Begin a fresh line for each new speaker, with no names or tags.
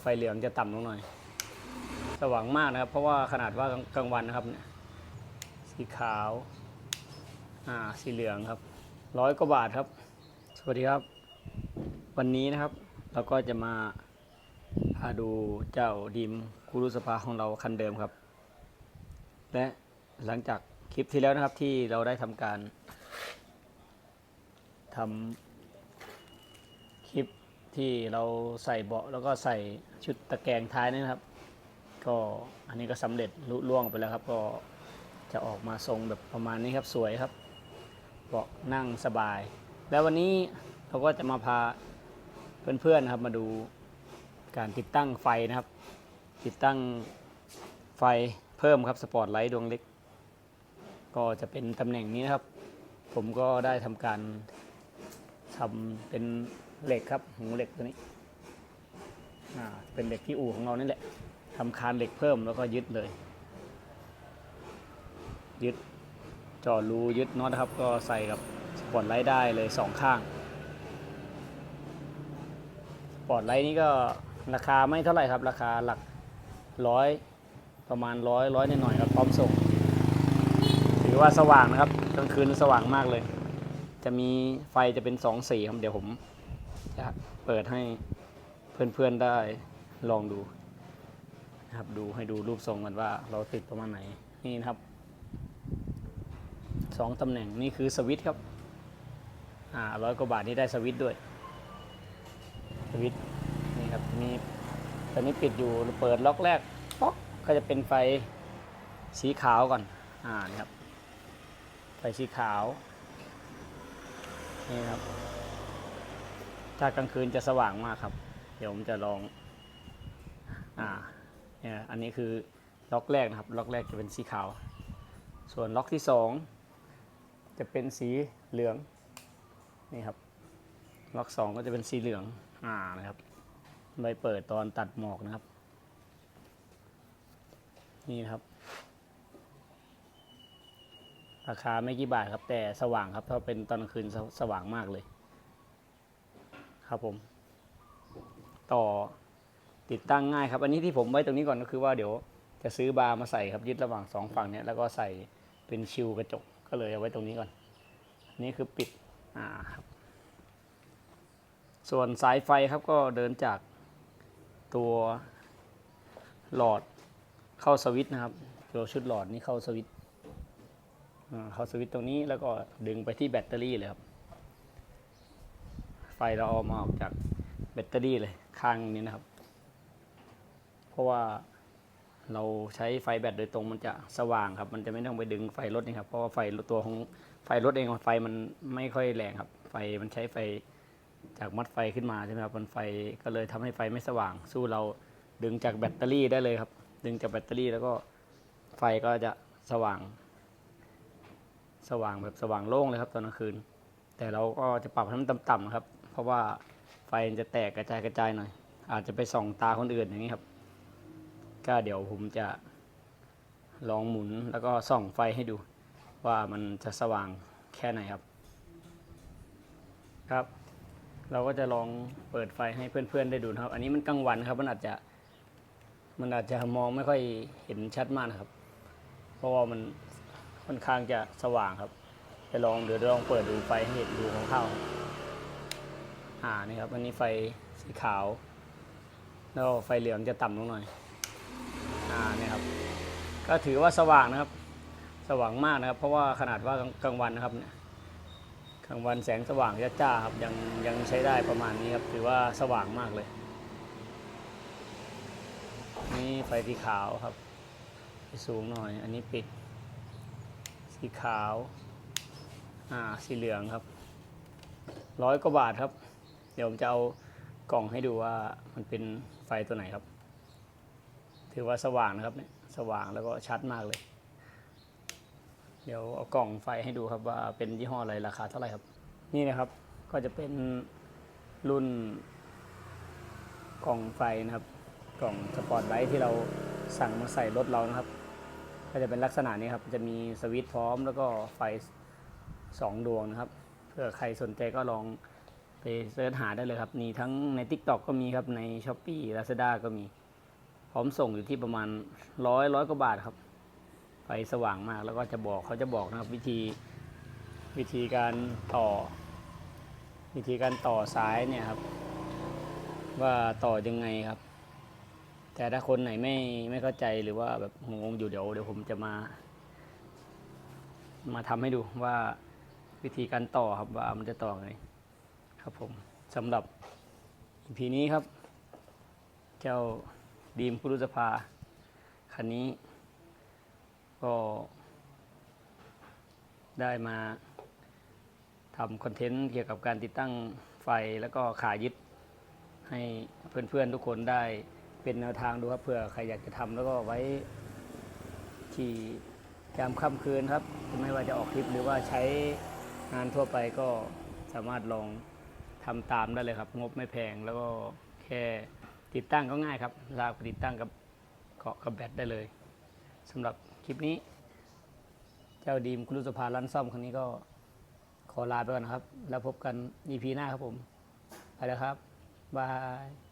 ไฟเหลืองจะต่ำลงหน่อย สว่างมากนะครับ เพราะว่าขนาดว่ากลางวันนะครับเนี่ยสีขาว อ่า สีเหลืองครับร้อยกว่าบาทครับ สวัสดีครับ วันนี้นะครับ เราก็จะมาพาดูเจ้าดีมคูรุสภาของเราคันเดิมครับ และหลังจากคลิปที่แล้วนะครับที่เราได้ทำการทำคลิป ที่เราใส่เบาะแล้วก็ใส่ชุดตะแกรงท้ายนะครับ ก็อันนี้ก็สำเร็จลุล่วงไปแล้วครับ ก็จะออกมาทรงแบบประมาณนี้ครับสวยครับเบาะนั่งสบาย แล้ววันนี้เราก็จะมาพาเพื่อนๆนะครับมาดูการติดตั้งไฟนะครับ ติดตั้งไฟเพิ่มครับสปอตไลท์ดวงเล็ก ก็จะเป็นตำแหน่งนี้นะครับ ผมก็ได้ทำการทำเป็น เหล็กครับหูเหล็กตัวนี้อ่าเป็นเหล็กที่อู่ของเรานี่แหละทำคานเหล็กเพิ่มแล้วก็ยึดเลย ยึดจาะรูยึดน็อตครับ ก็ใส่กับสปอตไลท์ได้เลยสองข้างสปอตไลท์นี้ก็ราคาไม่เท่าไหร่ครับ ราคาหลักร้อยประมาณร้อยร้อยหน่อยครับพร้อมส่งถือว่าสว่างนะครับกลางคืนสว่างมากเลย จะมีไฟจะเป็นสองสีครับเดี๋ยวผม จะเปิดให้เพื่อนๆได้ลองดูนะครับดูให้ดูรูปทรงกันว่าเราติดประมาณไหนนี่นะครับสองตำแหน่งนี่คือสวิตช์ครับอ่าร้อยกว่าบาทนี่ได้สวิตช์ด้วย สวิตช์นี่ครับมีตอนนี้ปิดอยู่เปิดล็อกแรกป๊อกก็จะเป็นไฟสีขาวก่อนอ่านี่ครับไฟสีขาวนี่ครับ ถ้ากลางคืนจะสว่างมากครับ เดี๋ยวผมจะลอง อ่า เนี่ย อันนี้คือล็อกแรกนะครับ ล็อกแรกจะเป็นสีขาว ส่วนล็อกที่สองจะเป็นสีเหลือง นี่ครับ ล็อกสองก็จะเป็นสีเหลือง อ่า นะครับไว้เปิดตอนตัดหมอกนะครับ นี่นครับราคาไม่กี่บาทครับแต่สว่างครับ ถ้าเป็นตอนกลางคืนสสว่างมากเลย ครับผม ต่อติดตั้งง่ายครับ อันนี้ที่ผมไว้ตรงนี้ก่อนก็คือว่าเดี๋ยวจะซื้อบาร์มาใส่ครับยึดระหว่างสองฝั่งเนี้ยแล้วก็ใส่เป็นชิวกระจกก็เลยเอาไว้ตรงนี้ก่อนอันนี้คือปิดอ่าครับ ส่วนสายไฟครับก็เดินจากตัวหลอดเข้าสวิตช์นะครับตัวชุดหลอดนี้เข้าสวิตช์เข้าสวิตช์ตรงนี้แล้วก็ดึงไปที่แบตเตอรี่เลยครับ ไฟเราเอามาออกจากแบตเตอรี่เลยข้างนี้นะครับ เพราะว่าเราใช้ไฟแบตโดยตรงมันจะสว่างครับ มันจะไม่ต้องไปดึงไฟรถนี่ครับ เพราะว่าไฟตัวของไฟรถเองไฟมันไม่ค่อยแรงครับ ไฟมันใช้ไฟจากมัดไฟขึ้นมาใช่ไหมครับมันไฟก็เลยทำให้ไฟไม่สว่าง สู้เราดึงจากแบตเตอรี่ได้เลยครับ ดึงจากแบตเตอรี่แล้วก็ไฟก็จะสว่าง สว่างแบบสว่างโล่งเลยครับตอนกลางคืน แต่เราก็จะปรับให้มันต่ำๆครับ ราะว่าไฟจะแตกกระจายกระจายหน่อย อาจจะไปส่องตาคนอื่นอย่างนี้ครับ ก็เดี๋ยวผมจะลองหมุนแล้วก็ส่องไฟให้ดู ว่ามันจะสว่างแค่ไหนครับ ครับ เราก็จะลองเปิดไฟให้เพื่อนๆได้ดูนะครับ อันนี้มันกลางวันครับ มันอาจจะ มันอาจจะมองไม่ค่อยเห็นชัดมากนะครับ เพราะว่ามันค่อนข้างจะสว่างครับ จะลองเดี๋ยวลองเปิดดูไฟให้เห็นดูของเข้าๆ อ่านี่ครับ อันนี้ไฟสีขาว แล้วไฟเหลืองจะต่ำลงหน่อย อ่าเนี่ยครับ ก็ถือว่าสว่างนะครับ สว่างมากนะครับ เพราะว่าขนาดว่ากลางวันนะครับเนี่ยกลางวันแสงสว่างจ้าครับยังยังใช้ได้ประมาณนี้ครับ ถือว่าสว่างมากเลย นี่ไฟสีขาวครับสูงหน่อย อันนี้ปิด สีขาว อ่า สีเหลืองครับ ร้อยกว่าบาทครับ ดี๋ยวผมจะเอากล่องให้ดูว่ามันเป็นไฟตัวไหนครับ ถือว่าสว่างนะครับเนี่ยสว่างแล้วก็ชัดมากเลย เดี๋ยวเอากล่องไฟให้ดูครับว่าเป็นยี่ห้ออะไรราคาเท่าไหร่ครับ นี่นะครับก็จะเป็นรุ่นกล่องไฟนะครับ กล่องสปอร์ตไลท์ที่เราสั่งมาใส่รถเรานะครับ ก็จะเป็นลักษณะนี้ครับ จะมีสวิตช์พร้อมแล้วก็ไฟสองดวงนะครับเผื่อใครสนใจก็ลอง ไปเสิร์ชหาได้เลยครับมีทั้งใน t ิ k t o k ก็มีครับใน s h อ p e e Lazada ก็มี พร้อมส่งอยู่ที่ประมาณร้อยร้อยกว่าบาทครับไฟสว่างมากแล้วก็จะบอกเขาจะบอกนะครับวิธีวิธีการต่อ วิธีการต่อสายเนี่ยครับ ว่าต่อยังไงครับ แต่ถ้าคนไหนไม่ไม่เข้าใจหรือว่าแบบงงอยู่เดี๋ยวเดี๋ยวผมจะมา มาทำให้ดูว่าวิธีการต่อครับว่ามันจะต่อไง ครับผมสำหรับ EP นี้ครับ เจ้าดีมคุรุสภา คันนี้ ก็ได้มาทำคอนเทนต์เกี่ยวกับการติดตั้งไฟแล้วก็ขายึด ให้เพื่อนๆทุกคนได้เป็นแนวทางดูครับเผื่อใครอยากจะทำแล้วก็ไว้ที่ยามค่ำคืนครับ ไม่ว่าจะออกทริปหรือว่าใช้งานทั่วไปก็สามารถลอง ทำตามได้เลยครับ งบไม่แพงแล้วก็แค่ติดตั้งก็ง่ายครับลากไปติดตั้งกับเกาะกับแบตได้เลยสำหรับคลิปนี้ เจ้าดีมคุณรุสภาร้านซ่อมครั้งนี้ก็ขอลาไปก่อนนะครับ แล้วพบกัน EP หน้าครับผม ไปแล้วครับ บาย